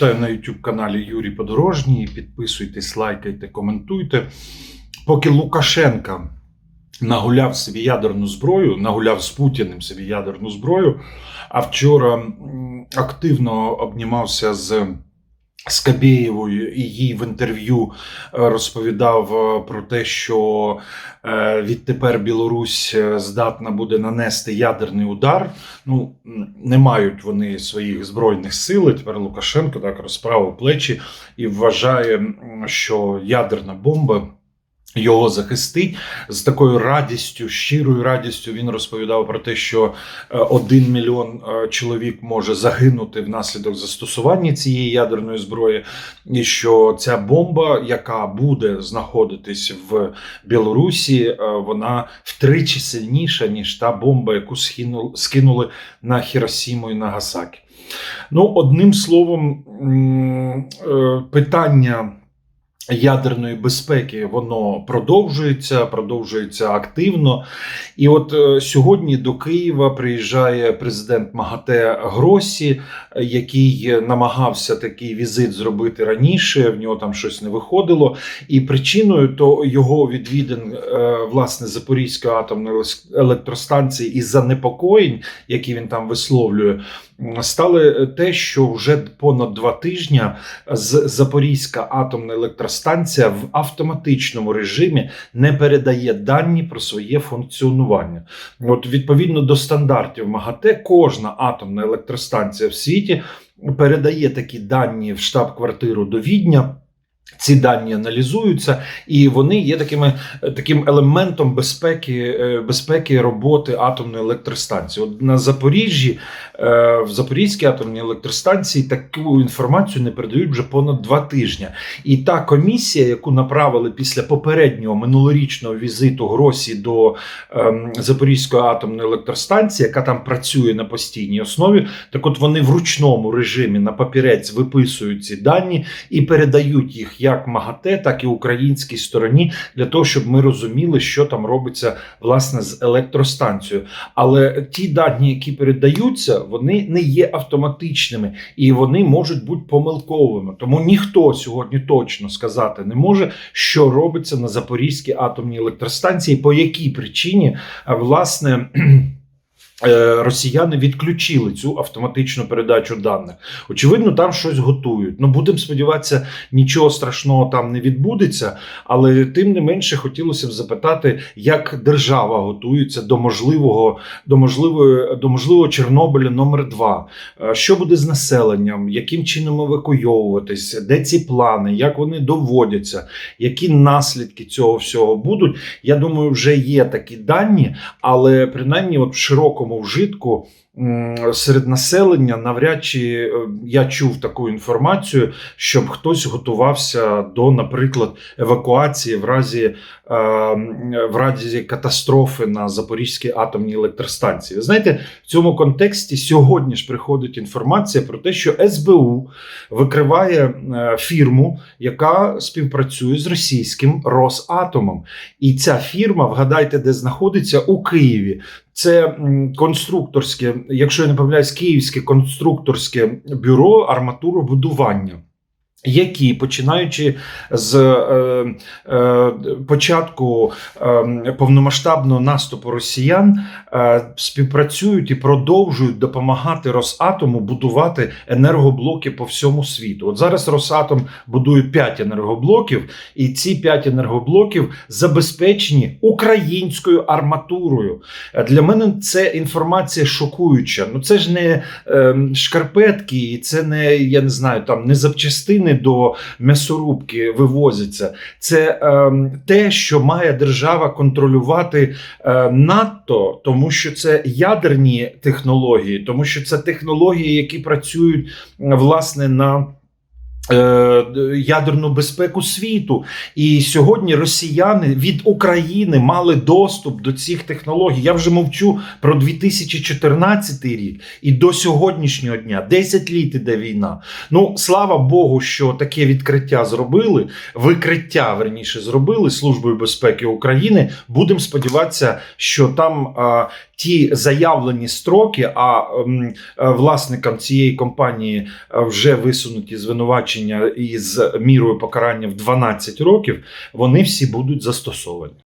Вітаю на YouTube каналі Юрій Подорожній. Підписуйтесь, лайкайте, коментуйте. Поки Лукашенка нагуляв собі ядерну зброю, нагуляв з Путіним собі ядерну зброю, а вчора активно обнімався з Скабєєвою і їй в інтерв'ю е, розповідав е, про те, що е, відтепер Білорусь здатна буде нанести ядерний удар. Ну не мають вони своїх збройних сил. Тепер Лукашенко так розправив плечі і вважає, що ядерна бомба. Його захистить з такою радістю, щирою радістю. Він розповідав про те, що е, один мільйон е, чоловік може загинути внаслідок застосування цієї ядерної зброї, і що ця бомба, яка буде знаходитись в Білорусі, е, вона втричі сильніша ніж та бомба, яку скинули, на Хіросіму і Нагасакі. Ну, одним словом, питання ядерної безпеки воно продовжується, продовжується активно. І от е, сьогодні до Києва приїжджає президент МАГАТЕ Гросі, е, який намагався такий візит зробити раніше. В нього там щось не виходило. І причиною то його відвідин е, власне Запорізької атомної електростанції із занепокоєнь, які він там висловлює. Стали те, що вже понад два тижні з Запорізька атомна електростанція в автоматичному режимі не передає дані про своє функціонування. От відповідно до стандартів МАГАТЕ, кожна атомна електростанція в світі передає такі дані в штаб-квартиру до Відня. Ці дані аналізуються, і вони є такими таким елементом безпеки, е, безпеки роботи атомної електростанції. От на Запоріжжі, е, в Запорізькій атомній електростанції таку інформацію не передають вже понад два тижні. І та комісія, яку направили після попереднього минулорічного візиту Гросі до ем, Запорізької атомної електростанції, яка там працює на постійній основі, так от вони в ручному режимі на папірець виписують ці дані і передають їх як МАГАТЕ, так і українській стороні для того, щоб ми розуміли, що там робиться власне з електростанцією. Але ті дані, які передаються, вони не є автоматичними і вони можуть бути помилковими. Тому ніхто сьогодні точно сказати не може, що робиться на Запорізькій атомній електростанції, по якій причині власне. Е, Росіяни відключили цю автоматичну передачу даних. Очевидно, там щось готують. Ну будемо сподіватися, нічого страшного там не відбудеться. Але тим не менше хотілося б запитати, як держава готується до можливого до можливої до можливого Чорнобиля номер 2 Що буде з населенням, яким чином евакуйовуватись, де ці плани, як вони доводяться, які наслідки цього всього будуть. Я думаю, вже є такі дані, але принаймні, от в широкому вжитку. м, Серед населення навряд чи е, я чув таку інформацію, щоб хтось готувався до, наприклад, евакуації в разі, е, в разі катастрофи на Запорізькій атомній електростанції. Ви знаєте, в цьому контексті сьогодні ж приходить інформація про те, що СБУ викриває е, фірму, яка співпрацює з російським Росатомом. І ця фірма, вгадайте, де знаходиться у Києві. Це конструкторське, якщо я не помиляюсь, київське конструкторське бюро арматуробудування. Які починаючи з е, е, початку е, повномасштабного наступу росіян е, співпрацюють і продовжують допомагати Росатому будувати енергоблоки по всьому світу. От зараз Росатом будує 5 енергоблоків, і ці 5 енергоблоків забезпечені українською арматурою. Е, Для мене це інформація шокуюча. Ну це ж не е, шкарпетки, і це не я не знаю, там не запчастини до м'ясорубки вивозяться. Це е, те, що має держава контролювати е, надто, тому що це ядерні технології, тому що це технології, які працюють власне на. Е, Ядерну безпеку світу, і сьогодні росіяни від України мали доступ до цих технологій. Я вже мовчу про 2014 рік і до сьогоднішнього дня 10 літ іде війна. Ну слава Богу, що таке відкриття зробили. Викриття верніше зробили Службою безпеки України. Будемо сподіватися, що там а, ті заявлені строки, а ем, е, власникам цієї компанії е, вже висунуті звинувачення із мірою покарання в 12 років, вони всі будуть застосовані.